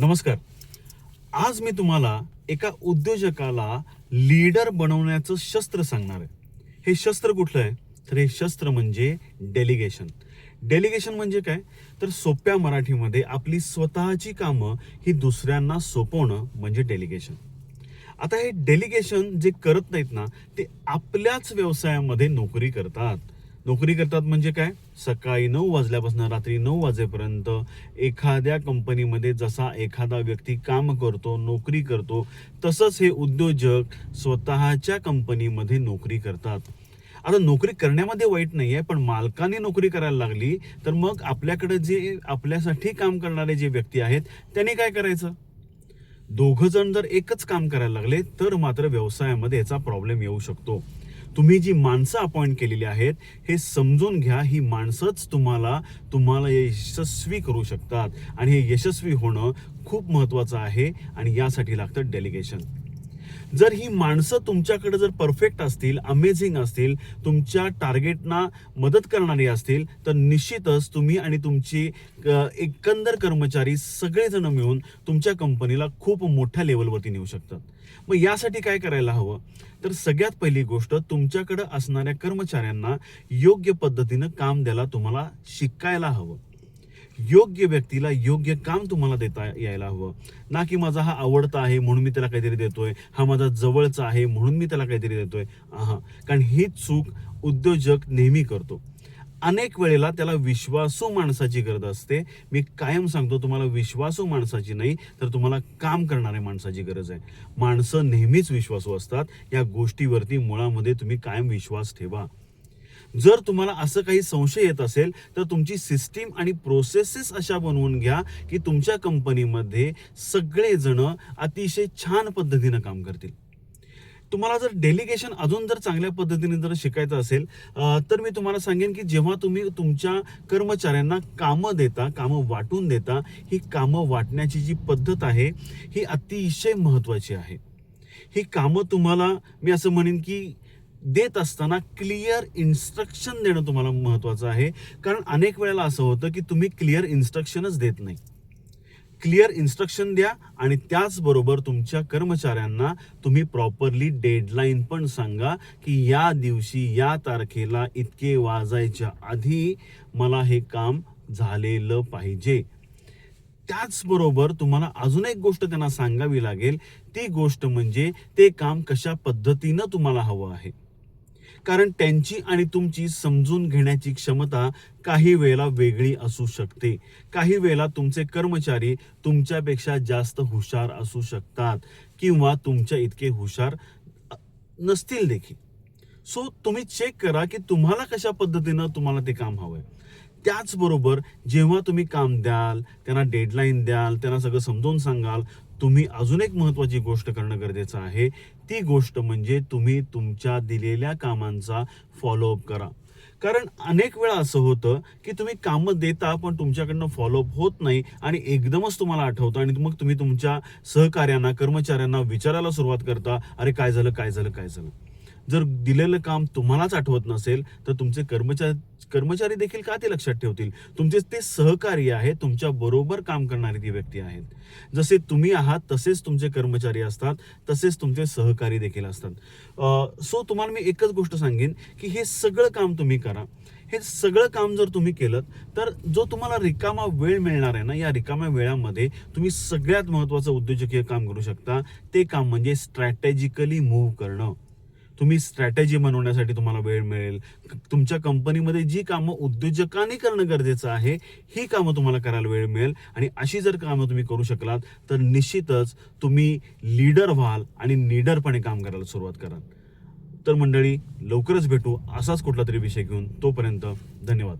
नमस्कार. आज मी तुम्हाला एका उद्योजकाला लीडर बनवण्याचं शस्त्र सांगणार आहे. हे शस्त्र कुठलं आहे? तर हे शस्त्र म्हणजे डेलिगेशन डेलिगेशन म्हणजे काय? तर सोप्या मराठीमध्ये आपली स्वतःची कामं ही दुसऱ्यांना सोपवणं म्हणजे डेलिगेशन आता हे डेलिगेशन जे करत नाहीत ना ते आपल्याच व्यवसायामध्ये नोकरी करतात. नोकरी करतात म्हणजे काय? सकाळी नऊ वाजल्यापासून रात्री नऊ वाजेपर्यंत एखाद्या कंपनीमध्ये जसा एखादा व्यक्ती काम करतो नोकरी करतो तसंच हे उद्योजक स्वतःच्या कंपनीमध्ये नोकरी करतात. आता नोकरी करण्यामध्ये वाईट नाही आहे पण मालकाने नोकरी करायला लागली तर मग आपल्याकडे जे आपल्यासाठी काम करणारे जे व्यक्ती आहेत त्यांनी काय करायचं? दोघं जण जर एकच काम करायला लागले तर मात्र व्यवसायामध्ये याचा प्रॉब्लेम येऊ शकतो. तुम्ही जी माणसं अपॉइंट केलेली आहेत हे समजून घ्या ही माणसंच तुम्हाला तुम्हाला यशस्वी करू शकतात. आणि हे यशस्वी होणं खूप महत्त्वाचं आहे आणि यासाठी लागतं डेलिगेशन जर ही माणसं तुमच्याकडे जर परफेक्ट असतील अमेझिंग असतील तुमच्या टार्गेटना मदत करणारी असतील तर निश्चितच तुम्ही आणि तुमची एकंदर कर्मचारी सगळेजण मिळून तुमच्या कंपनीला खूप मोठ्या लेवलवरती नेऊ शकतात. मग यासाठी काय करायला हवं? तर सगळ्यात पहिली गोष्ट तुमच्याकडे असणाऱ्या कर्मचाऱ्यांना योग्य पद्धतीनं काम द्यायला तुम्हाला शिकायला हवं. योग्य व्यक्तीला योग्य काम तुम्हाला देता यायला हवं. ना की माझा हा आवडता आहे म्हणून मी त्याला काहीतरी देतोय हा माझा जवळचा आहे म्हणून मी त्याला काहीतरी देतोय. हा कारण ही चूक उद्योजक नेहमी करतो. अनेक वेळेला त्याला विश्वासू माणसाची गरज असते. मी कायम सांगतो तुम्हाला विश्वासू माणसाची नाही तर तुम्हाला काम करणाऱ्या माणसाची गरज आहे. माणसं नेहमीच विश्वासू असतात. या गोष्टीवरती मुळामध्ये तुम्ही कायम विश्वास ठेवा. जर तुम्हाला असं काही संशय येत असेल तर तुमची सिस्टीम आणि प्रोसेसेस अशा बनवून घ्या की तुमच्या कंपनीमध्ये सगळेजण अतिशय छान पद्धतीनं काम करतील. तुम्हाला जर डेलिगेशन अजून जर चांगल्या पद्धतीने जर शिकायचं असेल तर मी तुम्हाला सांगेन की जेव्हा तुम्ही तुमच्या कर्मचाऱ्यांना कामं देता कामं वाटून देता ही कामं वाटण्याची जी पद्धत आहे ही अतिशय महत्त्वाची आहे. ही कामं तुम्हाला मी असं म्हणेन की देत असताना क्लिअर इन्स्ट्रक्शन देणं तुम्हाला महत्त्वाचं आहे. कारण अनेक वेळेला असं होतं की तुम्ही क्लिअर इन्स्ट्रक्शनच देत नाही. क्लिअर इन्स्ट्रक्शन द्या आणि त्याचबरोबर तुमच्या कर्मचाऱ्यांना तुम्ही प्रॉपरली डेडलाईन पण सांगा की या दिवशी या तारखेला इतके वाजायच्या आधी मला हे काम झालेलं पाहिजे. त्याचबरोबर तुम्हाला अजून एक गोष्ट त्यांना सांगावी लागेल. ती गोष्ट म्हणजे ते काम कशा पद्धतीनं तुम्हाला हवं आहे. कारण त्यांची आणि तुमची समजून घेण्याची क्षमता काही वेळेला वेगळी असू शकते. काही वेळेला तुमचे कर्मचारी तुमच्यापेक्षा जास्त हुशार असू शकतात किंवा तुमच्या इतके हुशार नसतील देखील. सो तुम्ही चेक करा की तुम्हाला कशा पद्धतीनं तुम्हाला ते काम हवंय. त्याचबरोबर जेव्हा तुम्ही काम द्याल त्यांना डेडलाईन द्याल त्यांना सगळं समजावून सांगाल तुम्ही अजून एक महत्त्वाची गोष्ट करणं गरजेचं आहे ती गोष्ट म्हणजे तुम्ही तुमच्या दिलेल्या कामांचा फॉलोअप करा. कारण अनेक वेळा असं होतं की तुम्ही कामं देता पण तुमच्याकडनं फॉलोअप होत नाही आणि एकदमच तुम्हाला आठवतं आणि मग तुम्ही तुमच्या सहकार्यांना कर्मचाऱ्यांना विचारायला सुरुवात करता अरे काय झालं काय झालं काय झालं? जर दिलेलं काम तुम्हालाच आठवत नसेल तर तुमचे कर्मचारी कर्मचारी देखील का ते लक्षात ठेवतील? तुमचे ते सहकारी आहे तुमच्या बरोबर काम करणारी ती व्यक्ती आहेत. जसे तुम्ही आहात तसेच तुमचे कर्मचारी असतात तसेच तुमचे सहकारी देखील असतात. सो तुम्हाला मी एकच गोष्ट सांगेन की हे सगळं काम तुम्ही करा. हे सगळं काम जर तुम्ही केलं तर जो तुम्हाला रिकामा वेळ मिळणार आहे ना या रिकाम्या वेळामध्ये तुम्ही सगळ्यात महत्त्वाचं उद्योजकीय काम करू शकता. ते काम म्हणजे स्ट्रॅटेजिकली मूव्ह करणं. तुम्ही स्ट्रॅटेजी बनवण्यासाठी तुम्हाला वेळ मिळेल. तुमच्या कंपनीमध्ये जी कामं उद्योजकांनी करणं गरजेचं आहे ही कामं तुम्हाला करायला वेळ मिळेल. आणि अशी जर कामं तुम्ही करू शकलात तर निश्चितच तुम्ही लीडर व्हाल आणि निडरपणे काम करायला सुरुवात कराल. तर मंडळी लवकरच भेटू असाच कुठला तरी विषय घेऊन. तोपर्यंत धन्यवाद.